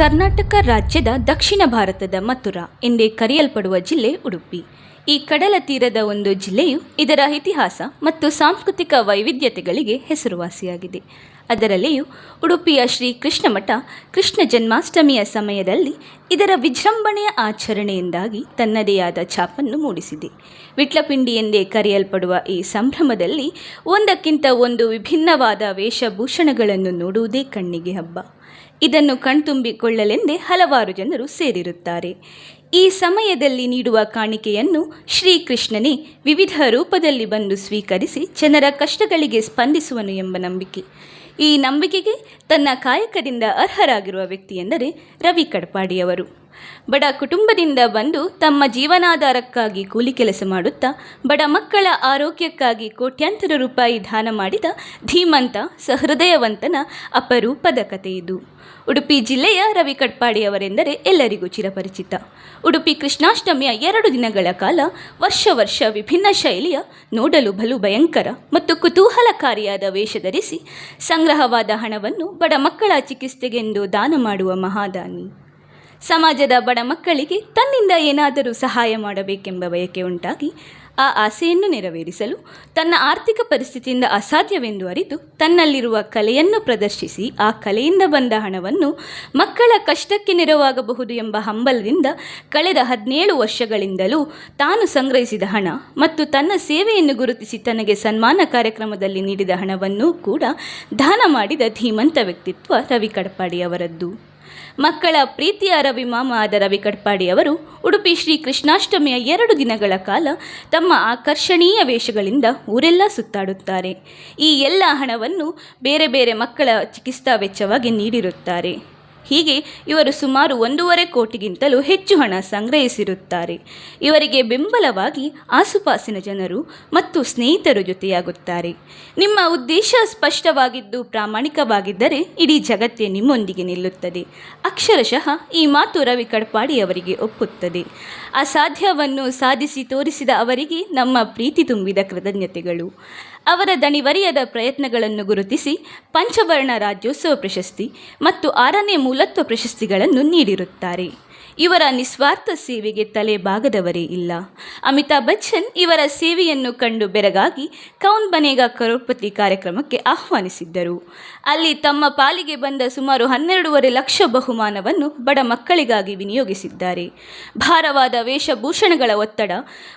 ಕರ್ನಾಟಕ ರಾಜ್ಯದ ದಕ್ಷಿಣ ಭಾರತದ ಮಥುರಾ ಎಂದೇ ಕರೆಯಲ್ಪಡುವ ಜಿಲ್ಲೆ ಉಡುಪಿ. ಈ ಕಡಲ ತೀರದ ಒಂದು ಜಿಲ್ಲೆಯು ಇದರ ಇತಿಹಾಸ ಮತ್ತು ಸಾಂಸ್ಕೃತಿಕ ವೈವಿಧ್ಯತೆಗಳಿಗೆ ಹೆಸರುವಾಸಿಯಾಗಿದೆ. ಅದರಲ್ಲಿಯೂ ಉಡುಪಿಯ ಶ್ರೀ ಕೃಷ್ಣ ಮಠ ಕೃಷ್ಣ ಜನ್ಮಾಷ್ಟಮಿಯ ಸಮಯದಲ್ಲಿ ಇದರ ವಿಜೃಂಭಣೆಯ ಆಚರಣೆಯಿಂದಾಗಿ ತನ್ನದೇ ಆದ ಛಾಪನ್ನು ಮೂಡಿಸಿದೆ. ವಿಟ್ಲಪಿಂಡಿ ಎಂದೇ ಕರೆಯಲ್ಪಡುವ ಈ ಸಂಭ್ರಮದಲ್ಲಿ ಒಂದಕ್ಕಿಂತ ಒಂದು ವಿಭಿನ್ನವಾದ ವೇಷಭೂಷಣಗಳನ್ನು ನೋಡುವುದೇ ಕಣ್ಣಿಗೆ ಹಬ್ಬ. ಇದನ್ನು ಕಣ್ತುಂಬಿಕೊಳ್ಳಲೆಂದೇ ಹಲವಾರು ಜನರು ಸೇರಿರುತ್ತಾರೆ. ಈ ಸಮಯದಲ್ಲಿ ನೀಡುವ ಕಾಣಿಕೆಯನ್ನು ಶ್ರೀಕೃಷ್ಣನೇ ವಿವಿಧ ರೂಪದಲ್ಲಿ ಬಂದು ಸ್ವೀಕರಿಸಿ ಜನರ ಕಷ್ಟಗಳಿಗೆ ಸ್ಪಂದಿಸುವನು ಎಂಬ ನಂಬಿಕೆ. ಈ ನಂಬಿಕೆಗೆ ತನ್ನ ಕಾಯಕದಿಂದ ಅರ್ಹರಾಗಿರುವ ವ್ಯಕ್ತಿ ಎಂದರೆ ರವಿ ಕಡ್ಪಾಡಿಯವರು ಬಡ ಕುಟುಂಬದಿಂದ ಬಂದು ತಮ್ಮ ಜೀವನಾಧಾರಕ್ಕಾಗಿ ಕೂಲಿ ಕೆಲಸ ಮಾಡುತ್ತಾ, ಬಡ ಮಕ್ಕಳ ಆರೋಗ್ಯಕ್ಕಾಗಿ ಕೋಟ್ಯಾಂತರ ರೂಪಾಯಿ ದಾನ ಮಾಡಿದ ಧೀಮಂತ ಸಹೃದಯವಂತನ ಅಪರೂಪದ ಕಥೆ ಇದು. ಉಡುಪಿ ಜಿಲ್ಲೆಯ ರವಿ ಕಡ್ಪಾಡಿಯವರೆಂದರೆ ಎಲ್ಲರಿಗೂ ಚಿರಪರಿಚಿತ. ಉಡುಪಿ ಕೃಷ್ಣಾಷ್ಟಮಿಯ ಎರಡು ದಿನಗಳ ಕಾಲ ವರ್ಷ ವರ್ಷ ವಿಭಿನ್ನ ಶೈಲಿಯ, ನೋಡಲು ಬಲು ಭಯಂಕರ ಮತ್ತು ಕುತೂಹಲಕಾರಿಯಾದ ವೇಷ ಧರಿಸಿ ಸಂಗ್ರಹವಾದ ಹಣವನ್ನು ಬಡ ಮಕ್ಕಳ ಚಿಕಿತ್ಸೆಗೆಂದು ದಾನ ಮಾಡುವ ಮಹಾದಾನಿ. ಸಮಾಜದ ಬಡ ಮಕ್ಕಳಿಗೆ ತನ್ನಿಂದ ಏನಾದರೂ ಸಹಾಯ ಮಾಡಬೇಕೆಂಬ ಬಯಕೆ ಉಂಟಾಗಿ ಆ ಆಸೆಯನ್ನು ನೆರವೇರಿಸಲು ತನ್ನ ಆರ್ಥಿಕ ಪರಿಸ್ಥಿತಿಯಿಂದ ಅಸಾಧ್ಯವೆಂದು ಅರಿತು ತನ್ನಲ್ಲಿರುವ ಕಲೆಯನ್ನು ಪ್ರದರ್ಶಿಸಿ ಆ ಕಲೆಯಿಂದ ಬಂದ ಹಣವನ್ನು ಮಕ್ಕಳ ಕಷ್ಟಕ್ಕೆ ನೆರವಾಗಬಹುದು ಎಂಬ ಹಂಬಲದಿಂದ ಕಳೆದ ಹದಿನೇಳು ವರ್ಷಗಳಿಂದಲೂ ತಾನು ಸಂಗ್ರಹಿಸಿದ ಹಣ ಮತ್ತು ತನ್ನ ಸೇವೆಯನ್ನು ಗುರುತಿಸಿ ತನಗೆ ಸನ್ಮಾನ ಕಾರ್ಯಕ್ರಮದಲ್ಲಿ ನೀಡಿದ ಹಣವನ್ನು ಕೂಡ ದಾನ ಮಾಡಿದ ಧೀಮಂತ ವ್ಯಕ್ತಿತ್ವ ರವಿ ಕಡಪಾಡಿಯವರದ್ದು. ಮಕ್ಕಳ ಪ್ರೀತಿಯ ರವಿ ಮಾಮ ಆದ ರವಿ ಕಡ್ಪಾಡಿಯವರು ಉಡುಪಿ ಶ್ರೀ ಕೃಷ್ಣಾಷ್ಟಮಿಯ ಎರಡು ದಿನಗಳ ಕಾಲ ತಮ್ಮ ಆಕರ್ಷಣೀಯ ವೇಷಗಳಿಂದ ಊರೆಲ್ಲ ಸುತ್ತಾಡುತ್ತಾರೆ. ಈ ಎಲ್ಲ ಹಣವನ್ನು ಬೇರೆ ಬೇರೆ ಮಕ್ಕಳ ಚಿಕಿತ್ಸಾ ವೆಚ್ಚವಾಗಿ ನೀಡಿರುತ್ತಾರೆ. ಹೀಗೆ ಇವರು ಸುಮಾರು ಒಂದೂವರೆ ಕೋಟಿಗಿಂತಲೂ ಹೆಚ್ಚು ಹಣ ಸಂಗ್ರಹಿಸಿರುತ್ತಾರೆ. ಇವರಿಗೆ ಬೆಂಬಲವಾಗಿ ಆಸುಪಾಸಿನ ಜನರು ಮತ್ತು ಸ್ನೇಹಿತರು ಜೊತೆಯಾಗುತ್ತಾರೆ. ನಿಮ್ಮ ಉದ್ದೇಶ ಸ್ಪಷ್ಟವಾಗಿದ್ದು ಪ್ರಾಮಾಣಿಕವಾಗಿದ್ದರೆ ಇಡೀ ಜಗತ್ತೇ ನಿಮ್ಮೊಂದಿಗೆ ನಿಲ್ಲುತ್ತದೆ. ಅಕ್ಷರಶಃ ಈ ಮಾತು ರವಿ ಕಡ್ಪಾಡಿಯವರಿಗೆ ಒಪ್ಪುತ್ತದೆ. ಅಸಾಧ್ಯವನ್ನು ಸಾಧಿಸಿ ತೋರಿಸಿದ ಅವರಿಗೆ ನಮ್ಮ ಪ್ರೀತಿ ತುಂಬಿದ ಕೃತಜ್ಞತೆಗಳು. ಅವರ ದಣಿವರಿಯದ ಪ್ರಯತ್ನಗಳನ್ನು ಗುರುತಿಸಿ ಪಂಚವರ್ಣ ರಾಜ್ಯೋತ್ಸವ ಪ್ರಶಸ್ತಿ ಮತ್ತು ಆರನೇ ಮೂಲತ್ವ ಪ್ರಶಸ್ತಿಗಳನ್ನು ನೀಡಿರುತ್ತಾರೆ. ಇವರ ನಿಸ್ವಾರ್ಥ ಸೇವೆಗೆ ತಲೆ ಬಾಗದವರೇ ಇಲ್ಲ. ಅಮಿತಾಬ್ ಬಚ್ಚನ್ ಇವರ ಸೇವೆಯನ್ನು ಕಂಡು ಬೆರಗಾಗಿ ಕೌನ್ ಬನೇಗ ಕರೋಡ್ಪತಿ ಕಾರ್ಯಕ್ರಮಕ್ಕೆ ಆಹ್ವಾನಿಸಿದ್ದರು. ಅಲ್ಲಿ ತಮ್ಮ ಪಾಲಿಗೆ ಬಂದ ಸುಮಾರು ಹನ್ನೆರಡೂವರೆ ಲಕ್ಷ ಬಹುಮಾನವನ್ನು ಬಡ ಮಕ್ಕಳಿಗಾಗಿ ವಿನಿಯೋಗಿಸಿದ್ದಾರೆ. ಭಾರವಾದ ವೇಷಭೂಷಣಗಳ ಒತ್ತಡ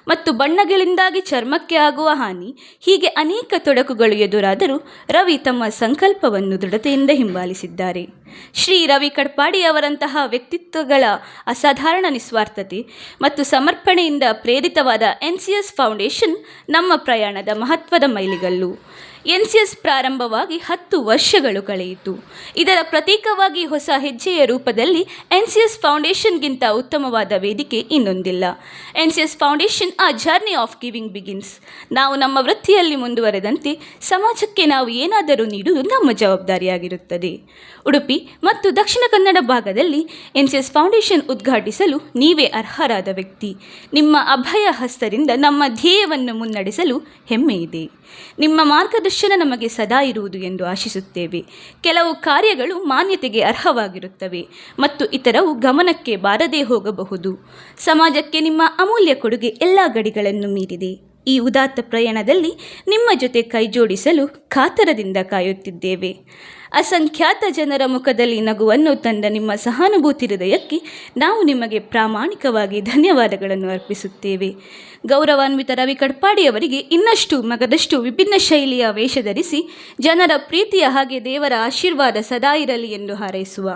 ಮತ್ತು ಬಣ್ಣಗಳಿಂದಾಗಿ ಚರ್ಮಕ್ಕೆ ಆಗುವ ಹಾನಿ, ಹೀಗೆ ಅನೇಕ ತೊಡಕುಗಳು ಎದುರಾದರೂ ರವಿ ತಮ್ಮ ಸಂಕಲ್ಪವನ್ನು ದೃಢತೆಯಿಂದ ಹಿಂಬಾಲಿಸಿದ್ದಾರೆ. ಶ್ರೀ ರವಿ ಕಡ್ಪಾಡಿ ಅವರಂತಹ ವ್ಯಕ್ತಿತ್ವಗಳ ಅಸಾಧಾರಣ ನಿಸ್ವಾರ್ಥತೆ ಮತ್ತು ಸಮರ್ಪಣೆಯಿಂದ ಪ್ರೇರಿತವಾದ ಎನ್ ಸಿ ಎಸ್ ಫೌಂಡೇಶನ್ ನಮ್ಮ ಪ್ರಯಾಣದ ಮಹತ್ವದ ಮೈಲಿಗಲ್ಲು. ಎನ್ ಸಿ ಎಸ್ ಪ್ರಾರಂಭವಾಗಿ ಹತ್ತು ವರ್ಷಗಳು ಕಳೆಯಿತು. ಇದರ ಪ್ರತೀಕವಾಗಿ ಹೊಸ ಹೆಜ್ಜೆಯ ರೂಪದಲ್ಲಿ ಎನ್ ಸಿ ಎಸ್ ಫೌಂಡೇಶನ್ಗಿಂತ ಉತ್ತಮವಾದ ವೇದಿಕೆ ಇನ್ನೊಂದಿಲ್ಲ. N C S foundation a journey of giving begins. ನಾವು ನಮ್ಮ ವೃತ್ತಿಯಲ್ಲಿ ಮುಂದುವರೆದಂತೆ ಸಮಾಜಕ್ಕೆ ನಾವು ಏನಾದರೂ ನೀಡುವುದು ನಮ್ಮ ಜವಾಬ್ದಾರಿಯಾಗಿರುತ್ತದೆ. ಉಡುಪಿ ಮತ್ತು ದಕ್ಷಿಣ ಕನ್ನಡ ಭಾಗದಲ್ಲಿ ಎನ್ ಸಿ ಎಸ್ ಫೌಂಡೇಶನ್ ಉದ್ಘಾಟಿಸಲು ನೀವೇ ಅರ್ಹರಾದ ವ್ಯಕ್ತಿ. ನಿಮ್ಮ ಅಭಯ ಹಸ್ತರಿಂದ ನಮ್ಮ ಧ್ಯೇಯವನ್ನು ಮುನ್ನಡೆಸಲು ಹೆಮ್ಮೆ ಇದೆ. ನಿಮ್ಮ ಮಾರ್ಗದರ್ಶನ ನಮಗೆ ಸದಾ ಇರುವುದು ಎಂದು ಆಶಿಸುತ್ತೇವೆ. ಕೆಲವು ಕಾರ್ಯಗಳು ಮಾನ್ಯತೆಗೆ ಅರ್ಹವಾಗಿರುತ್ತವೆ ಮತ್ತು ಇತರವು ಗಮನಕ್ಕೆ ಬಾರದೇ ಹೋಗಬಹುದು. ಸಮಾಜಕ್ಕೆ ನಿಮ್ಮ ಅಮೂಲ್ಯ ಕೊಡುಗೆ ಎಲ್ಲ ಗಡಿಗಳನ್ನು ಮೀರಿದೆ. ಈ ಉದಾತ್ತ ಪ್ರಯಾಣದಲ್ಲಿ ನಿಮ್ಮ ಜೊತೆ ಕೈಜೋಡಿಸಲು ಕಾತರದಿಂದ ಕಾಯುತ್ತಿದ್ದೇವೆ. ಅಸಂಖ್ಯಾತ ಜನರ ಮುಖದಲ್ಲಿ ನಗುವನ್ನು ತಂದ ನಿಮ್ಮ ಸಹಾನುಭೂತಿ ಹೃದಯಕ್ಕೆ ನಾವು ನಿಮಗೆ ಪ್ರಾಮಾಣಿಕವಾಗಿ ಧನ್ಯವಾದಗಳನ್ನು ಅರ್ಪಿಸುತ್ತೇವೆ. ಗೌರವಾನ್ವಿತ ರವಿ ಕಡ್ಪಾಡಿಯವರಿಗೆ ಇನ್ನಷ್ಟು ಮಗದಷ್ಟು ವಿಭಿನ್ನ ಶೈಲಿಯ ವೇಷ ಧರಿಸಿ ಜನರ ಪ್ರೀತಿಯ ಹಾಗೆ ದೇವರ ಆಶೀರ್ವಾದ ಸದಾ ಇರಲಿ ಎಂದು ಹಾರೈಸುವ.